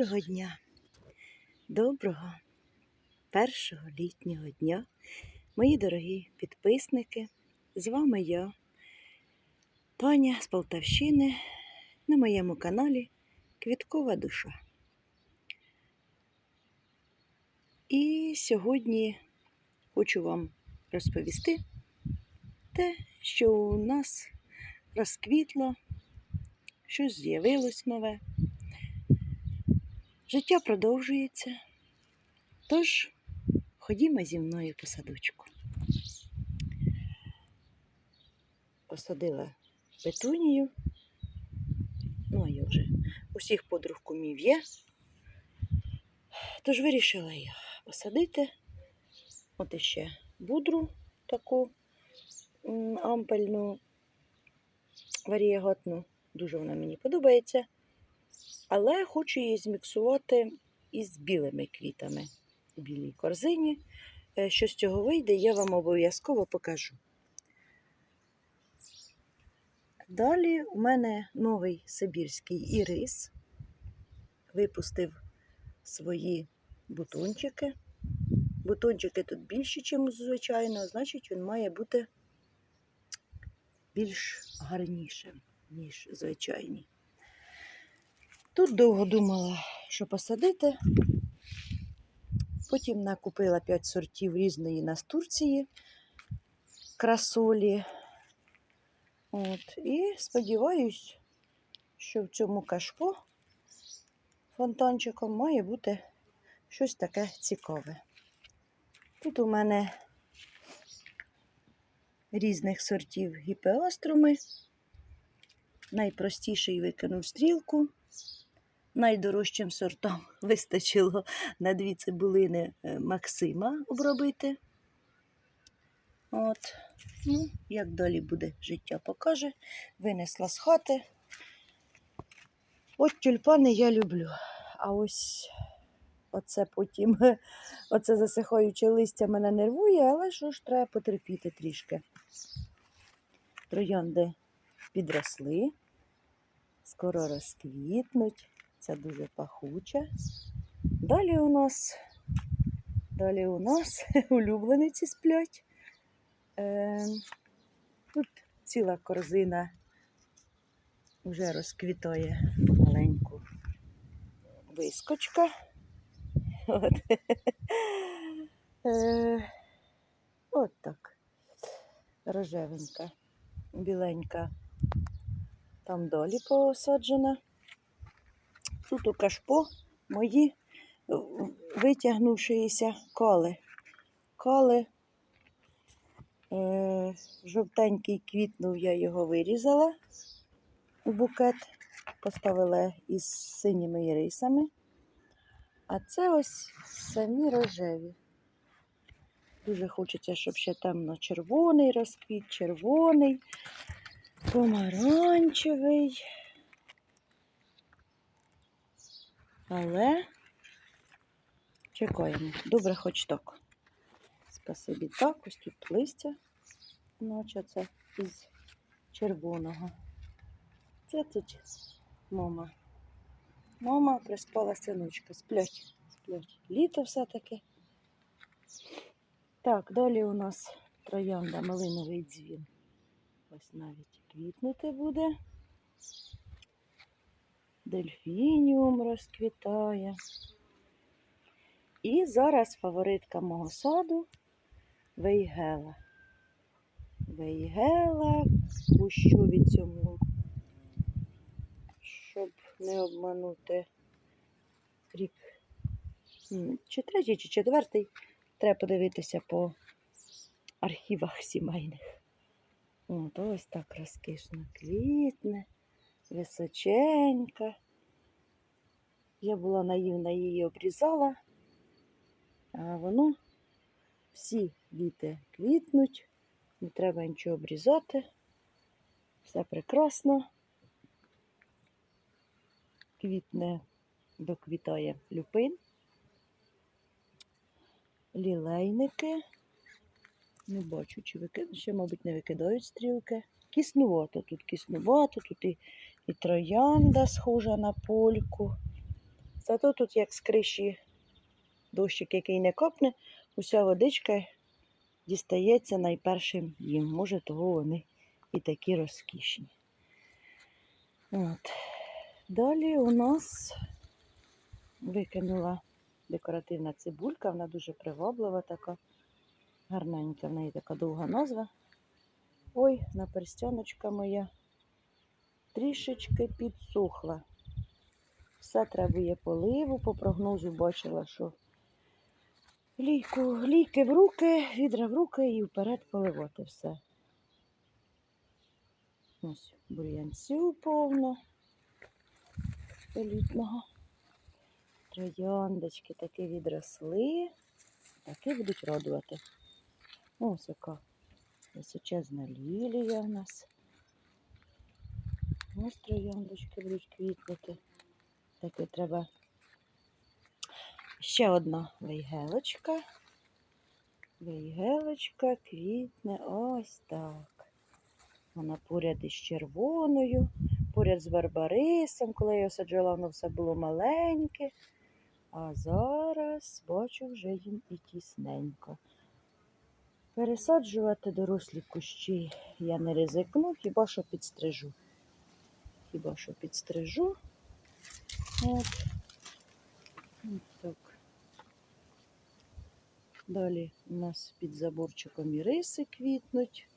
Доброго дня, доброго першого літнього дня, мої дорогі підписники. З вами я, Таня з Полтавщини, на моєму каналі Квіткова душа. І сьогодні хочу вам розповісти те, що у нас розквітло, щось з'явилось нове. Життя продовжується. Тож ходімо зі мною по садочку. Посадила петунію. Ну, а я вже усіх подруг кумів є. Тож вирішила я посадити от іще будру таку ампельну, варієгатну. Дуже вона мені подобається. Але хочу її зміксувати із білими квітами у білій корзині. Е, Що з цього вийде, я вам обов'язково покажу. Далі у мене новий сибірський ірис випустив свої бутончики. Бутончики тут більші, ніж звичайно, значить він має бути більш гарнішим, ніж звичайний. Тут довго думала, що посадити. Потім накупила 5 сортів різної настурції, красолі. От. І сподіваюсь, що в цьому кашпо фонтанчиком має бути щось таке цікаве. Тут у мене різних сортів гіпеоструми. Найпростіший викинув стрілку найдорожчим сортом вистачило на дві цибулини е, Максима обробити. От. Ну, як далі буде життя покаже. Винесла з хати. От тюльпани я люблю. А ось оце потім, оце засихаюче листя мене нервує, але що ж треба потерпіти трішки. Троянди підросли, скоро розквітнуть. Це дуже пахуче. Далі у нас, далі у нас улюблениці сплять. Е, тут ціла корзина вже розквітає маленьку вискочка. От, е, от так. Рожевенька, біленька. Там долі посаджена. Тут у кашпо мої витягнувшися коли. Коли е, жовтенький квітнув, я його вирізала у букет, поставила із синіми ірисами. А це ось самі рожеві. Дуже хочеться, щоб ще темно-червоний розквіт, червоний, помаранчевий. Але чекаємо. Добре, хоч так. Спасибі так, ось тут листя, наче це із червоного. Це тут мама. Мама приспала синочка. Сплять, сплять. Літо все-таки. Так, далі у нас троянда малиновий дзвін. Ось навіть квітнути буде. Дельфініум розквітає. І зараз фаворитка мого саду Вейгела. Вейгела, пущу від цьому, щоб не обманути рік. Чи третій, чи четвертий. Треба подивитися по архівах сімейних. От ось так розкішно квітне височенька. Я була наївна, її обрізала, а воно всі віти квітнуть, не треба нічого обрізати. Все прекрасно. Квітне доквітає люпин, лілейники. Не бачу, чи викидають, ще, мабуть, не викидають стрілки. Кіснувато тут, кіснувато, тут і і троянда схожа на польку. Зато тут, як з дощик, який не копне, уся водичка дістається найпершим їм. Може, того вони і такі розкішні. От. Далі у нас викинула декоративна цибулька, вона дуже приваблива така, гарненька, в неї така довга назва. Ой, наперстяночка моя трішечки підсохла. Все требує поливу. По прогнозу бачила, що лійку, лійки в руки, відра в руки і вперед поливати все. Ось бур'янцю повно елітного. Трояндочки таки відросли, таки будуть радувати. Ось яка височезна лілія в нас. Ось трояндочки будуть квітнути. Таке треба ще одна вейгелочка. Вейгелочка квітне ось так. Вона поряд із червоною, поряд з барбарисом. Коли я його саджала, воно все було маленьке. А зараз бачу вже їм і тісненько. Пересаджувати дорослі кущі я не ризикну, хіба що підстрижу. Хіба що підстрижу. От. От так. Далі у нас під заборчиком і риси квітнуть.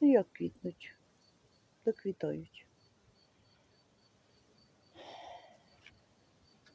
Ну як квітнуть? Доквітають.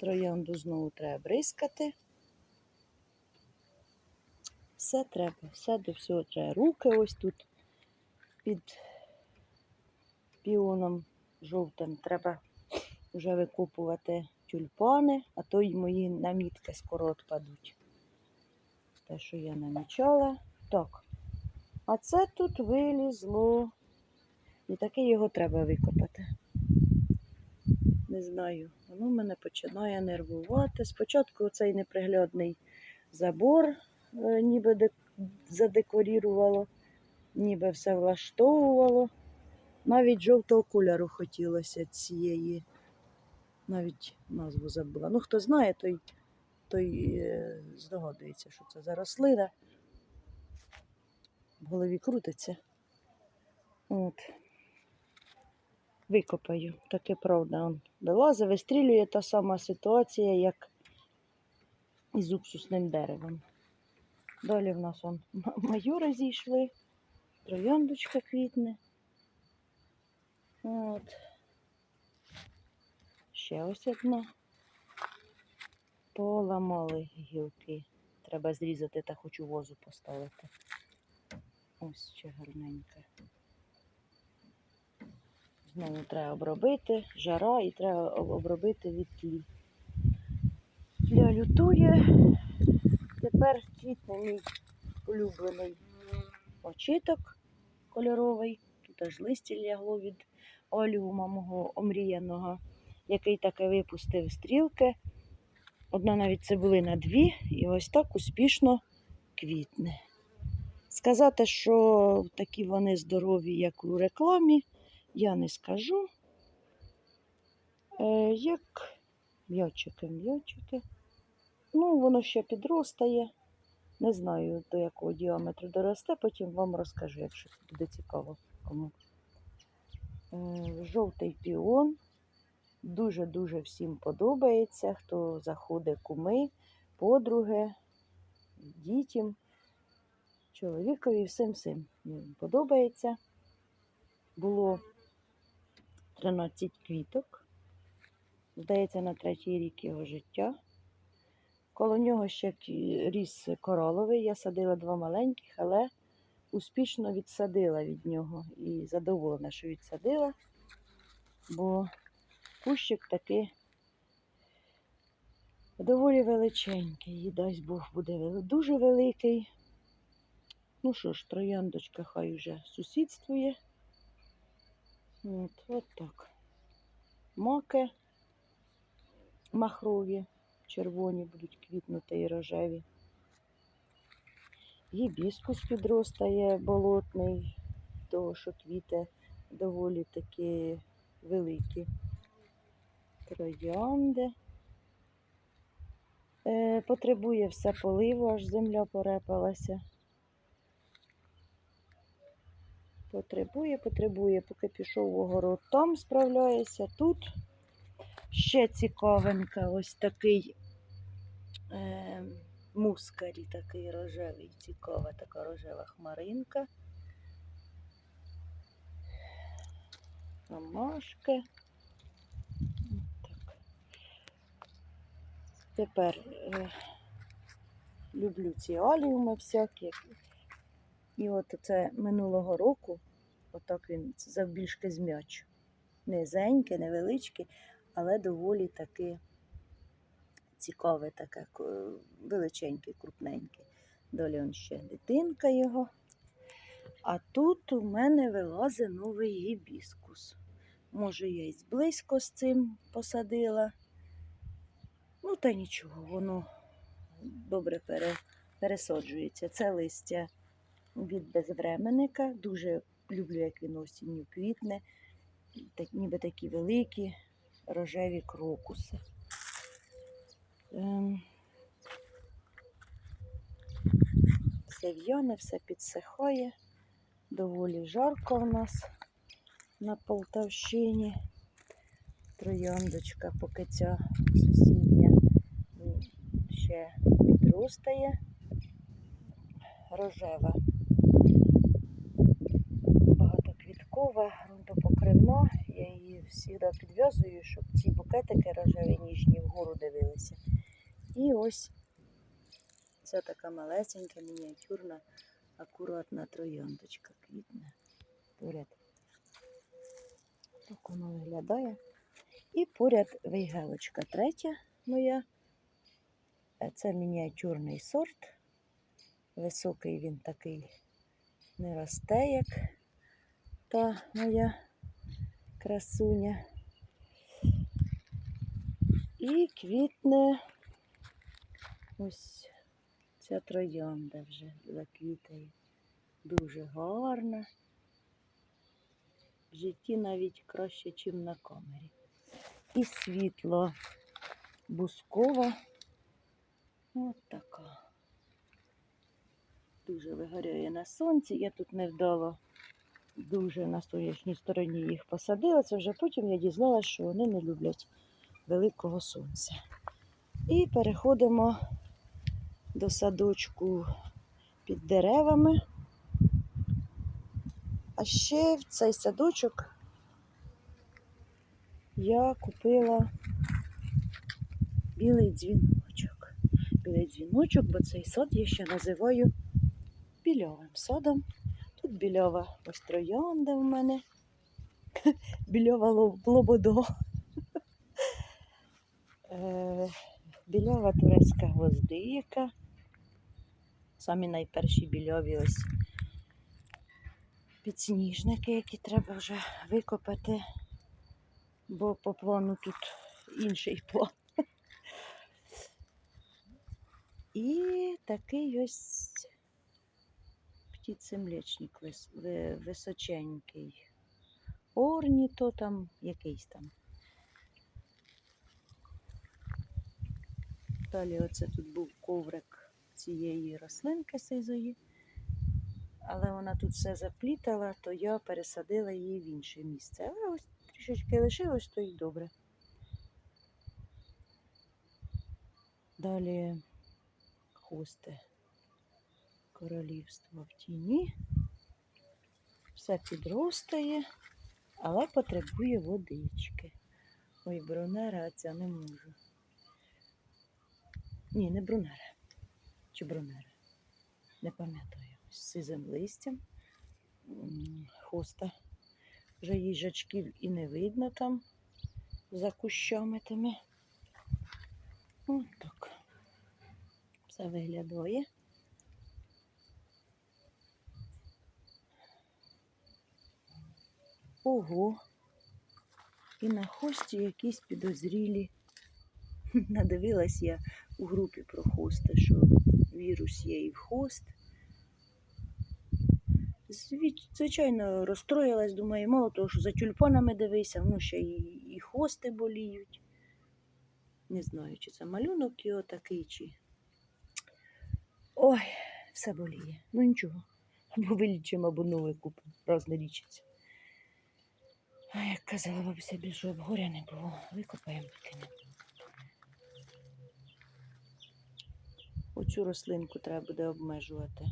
Троянду знову треба бризкати. Все треба, все до всього треба. Руки ось тут під піоном жовтим треба вже викопувати тюльпани, а то й мої намітки скоро відпадуть. Те, що я намічала. Так. А це тут вилізло. І таки його треба викопати. Не знаю, воно мене починає нервувати. Спочатку цей неприглядний забор е, ніби задекорірувало, ніби все влаштовувало. Навіть жовтого кольору хотілося цієї. Навіть назву забула. Ну, хто знає, той, той е, здогадується, що це за рослина. В голові крутиться. От. Викопаю. Таке правда. Он вилазить, вистрілює та сама ситуація, як із уксусним деревом. Далі в нас он майори зійшли, трояндочка квітне. От. Ще ось одна. Поламали гілки. Треба зрізати та хочу возу поставити. Ось ще гарненька. Знову треба обробити, жара і треба обробити від тлі. Тля лютує. Тепер квітне мій улюблений очиток кольоровий. Тут аж листя лягло від оліума мого омріяного, який таки випустив стрілки. Одна навіть цибулина дві, і ось так успішно квітне. Сказати, що такі вони здорові, як у рекламі, я не скажу. Е, як м'ячики, м'ячики. Ну, воно ще підростає. Не знаю, до якого діаметру доросте, потім вам розкажу, якщо буде цікаво кому. Жовтий піон. Дуже-дуже всім подобається. Хто заходить куми, подруги, дітям, чоловікові, всім всім подобається. Було 13 квіток. Здається, на третій рік його життя. Коло нього ще ріс кораловий. Я садила два маленьких, але успішно відсадила від нього. І задоволена, що відсадила, бо кущик таки доволі величенький. І дасть Бог буде дуже великий. Ну що ж, трояндочка хай вже сусідствує. От, от так. Маки махрові, червоні будуть квітнути і рожеві. Гібіскус підростає болотний, того, що квіти доволі такі великі. Троянди. Е, Потребує все поливу, аж земля порепалася. Потребує, потребує, поки пішов в огород, там справляється. Тут ще цікавенька, ось такий е, мускарі, такий рожевий, цікава така рожева хмаринка. Ромашки. Так. Тепер е, люблю ці аліуми всякі. І от це минулого року, отак він завбільшки з м'яч. Низеньке, невеличке, але доволі таки цікаве, таке, величеньке, крупненьке. Долі он ще дитинка його. А тут у мене вилазить новий гібіскус. Може, я і близько з цим посадила. Ну, та нічого, воно добре пере, пересаджується. Це листя від безвременника. Дуже люблю, як він осінню квітне. Так, ніби такі великі рожеві крокуси. Ем, все в'яне, все підсихає. Доволі жарко в нас на Полтавщині. Трояндочка, поки ця сусідня ще підростає. Рожева. Багатоквіткова, ґрунтопокривна. Я її завжди підв'язую, щоб ці букетики рожеві ніжні вгору дивилися. І ось ця така малесенька, мініатюрна, акуратна трояндочка квітне. Поряд. Так воно виглядає. І поряд вейгелочка третя моя. Е, Це мініатюрний сорт. Високий він такий не росте, як та моя красуня. І квітне ось ця троянда вже заквітає. Дуже гарна. В житті навіть краще, ніж на камері. І світло бускова. От така. Дуже вигоряє на сонці. Я тут невдало дуже на сонячній стороні їх посадила. Це вже потім я дізналася, що вони не люблять великого сонця. І переходимо до садочку під деревами. А ще в цей садочок я купила білий дзвіночок. Білий дзвіночок, бо цей сад я ще називаю більовим садом. Тут більова ось троянда в мене. Більова лоб- лободо. Е, Більова турецька гвоздика. Самі найперші більові ось підсніжники, які треба вже викопати, бо по плану тут інший план. І такий ось птицемлечник вис, ви- височенький. Орніто там, якийсь там. Далі оце тут був коврик цієї рослинки сизої. Але вона тут все заплітала, то я пересадила її в інше місце. Але ось трішечки лишилось, то й добре. Далі хости королівства в тіні. Все підростає, але потребує водички. Ой, брунера, ця не можу. Ні, не брунера. Чи брунера? Не пам'ятаю. З сизим листям. Хоста. Вже їжачків і не видно там за кущами тими. Ось так. Все виглядає. Ого. І на хості якісь підозрілі. Надивилась я у групі про хости, що вірус є і в хост. Звичайно, розстроїлась, думаю, мало того, що за тюльпанами дивися, ну ще і, і хости боліють. Не знаю, чи це малюнок його такий, чи Ой, все боліє. Ну нічого. Або вилічимо, або нове купимо. Раз не лічиться. А як казала бабуся, більше горя не було. Викопаємо викинемо. Оцю рослинку треба буде обмежувати.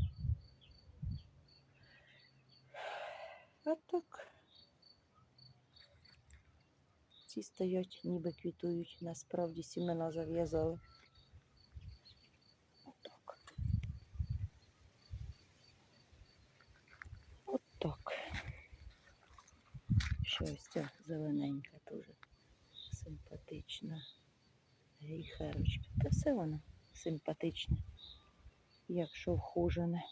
А так. Ці стоять, ніби квітують, насправді сімена зав'язали. Отак. Отак. Ще ось ця зелененька теж симпатична. Гейхерочка. Та все воно симпатичне, якщо вхожене.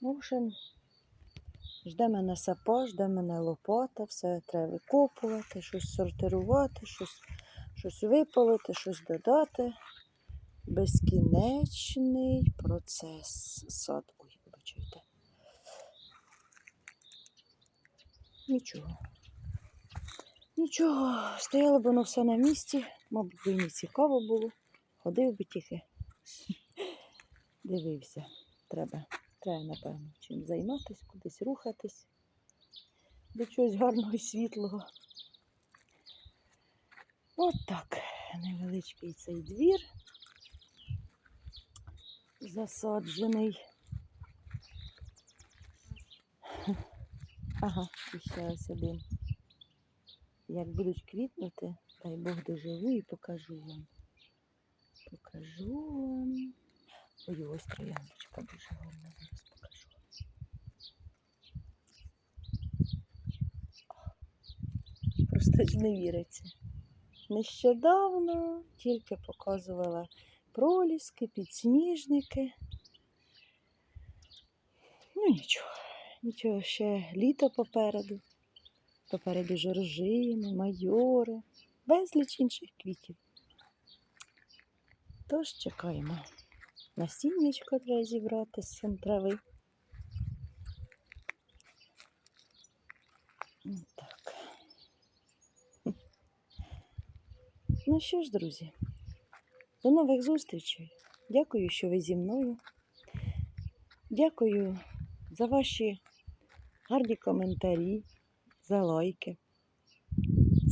В общем, жде мене сапа, жде мене лопата, все треба викопувати, щось сортирувати, щось, щось випалити, щось додати. Безкінечний процес сад. Ой, вибачайте. Нічого. Нічого, стояло б воно все на місці, мабуть, би не цікаво було. Ходив би тільки. Дивився. Треба, треба, напевно, чим займатися, кудись рухатись. До чогось гарного і світлого. От так. Невеличкий цей двір. Засаджений. Ага, і ще ось один. Як будуть квітнути, дай Бог доживу і покажу вам. Покажу вам. Ой, ось трояндочка дуже гарна, зараз покажу. Просто ж не віриться. Нещодавно тільки показувала проліски, підсніжники. Ну нічого, нічого, ще літо попереду. Попереду жоржини, майори, безліч інших квітів. Тож чекаємо. Насіннячко треба зібрати з цим трави. Так. Ну що ж, друзі, до нових зустрічей. Дякую, що ви зі мною. Дякую за ваші гарні коментарі, за лайки.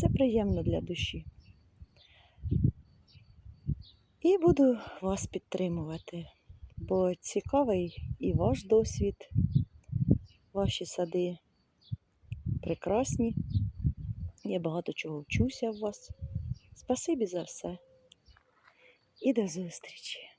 Це приємно для душі. І буду вас підтримувати, бо цікавий і ваш досвід, ваші сади прекрасні. Я багато чого вчуся в вас. Спасибі за все. І до зустрічі!